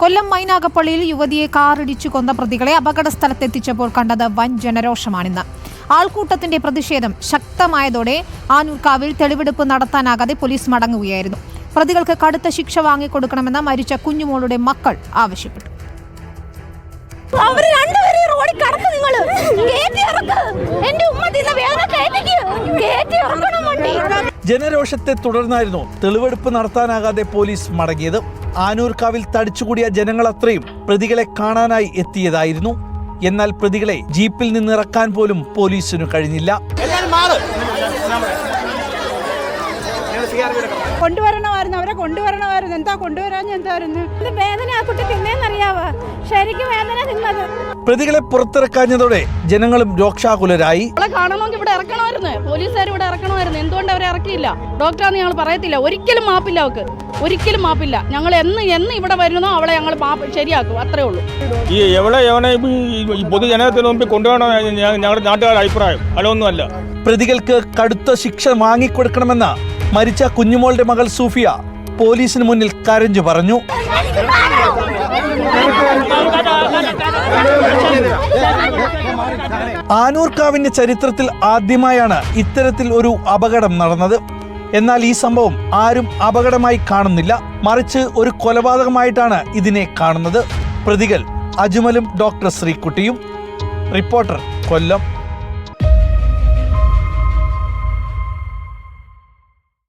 കൊല്ലം മൈനാഗപ്പള്ളിയിൽ യുവതിയെ കാറിടിച്ചു കൊന്ന പ്രതികളെ അപകട സ്ഥലത്തെത്തിച്ചപ്പോൾ കണ്ടത് വൻ ജനരോഷമാണിന്ന്. ആൾക്കൂട്ടത്തിന്റെ പ്രതിഷേധം ശക്തമായതോടെ ആനൂർക്കാവിൽ തെളിവെടുപ്പ് നടത്താനാകാതെ പോലീസ് മടങ്ങുകയായിരുന്നു. പ്രതികൾക്ക് കടുത്ത ശിക്ഷ വാങ്ങിക്കൊടുക്കണമെന്ന് മരിച്ച കുഞ്ഞുമോളുടെ മക്കൾ ആവശ്യപ്പെട്ടു. അവർ ജനരോഷത്തെ തുടർന്നായിരുന്നു തെളിവെടുപ്പ് നടത്താനാകാതെ പോലീസ് മടങ്ങിയത്. ആനൂർക്കാവിൽ തടിച്ചുകൂടിയ ജനങ്ങൾ അത്രയും പ്രതികളെ കാണാനായി എത്തിയതായിരുന്നു. എന്നാൽ പ്രതികളെ ജീപ്പിൽ നിന്നിറക്കാൻ പോലും പോലീസിനു കഴിഞ്ഞില്ല. കൊണ്ടുവരണമായിരുന്നു. അവരെ കൊണ്ടുവരണമായിരുന്നു. എന്താ കൊണ്ടുവരാൻ എന്തായിരുന്നു? ഇത് വേദന ആ കുട്ടി തിന്നേന്നറിയാവോ? ശരിക്കും വേദന തിന്നത്. പ്രതികളെ പുറത്തിറക്കാഞ്ഞതോടെ ജനങ്ങളും രോക്ഷാകുലരായി. അവളെ കാണണമെങ്കിൽ ഇവിടെ ഇറക്കണമായിരുന്നു. പോലീസുകാർ ഇവിടെ ഇറക്കണമായിരുന്നു. എന്തുകൊണ്ട് അവരെ ഇറക്കിയില്ല? ഡോക്ടറാന്ന് ഞങ്ങൾ പറയത്തില്ല. ഒരിക്കലും മാപ്പില്ല അവക്ക്. ഒരിക്കലും മാപ്പില്ല. ഞങ്ങൾ എന്ന് എന്ന് ഇവിടെ വരുന്നോ അവളെ ഞങ്ങൾ മാപ്പ് ശരിയാക്കും. അത്രേ ഉള്ളൂ. ഈ എവിടെ എവനെ ഈ പൊതുജനത്തിന് മുമ്പിൽ കൊണ്ടുപോകണം ഞങ്ങളുടെ നാട്ടുകാരുടെ അഭിപ്രായം. അതൊന്നുമല്ല. പ്രതികൾക്ക് കടുത്ത ശിക്ഷ വാങ്ങിക്കൊടുക്കണമെന്ന് മരിച്ച കുഞ്ഞുമോളുടെ മകൾ സൂഫിയ പോലീസിന് മുന്നിൽ കരഞ്ഞു പറഞ്ഞു. ആനൂർക്കാവിന്റെ ചരിത്രത്തിൽ ആദ്യമായാണ് ഇത്തരത്തിൽ ഒരു അപകടം നടന്നത്. എന്നാൽ ഈ സംഭവം ആരും അപകടമായി കാണുന്നില്ല. മറിച്ച് ഒരു കൊലപാതകമായിട്ടാണ് ഇതിനെ കാണുന്നത്. പ്രതികൾ അജ്മലും ഡോക്ടർ ശ്രീക്കുട്ടിയും റിപ്പോർട്ടർ കൊല്ലം.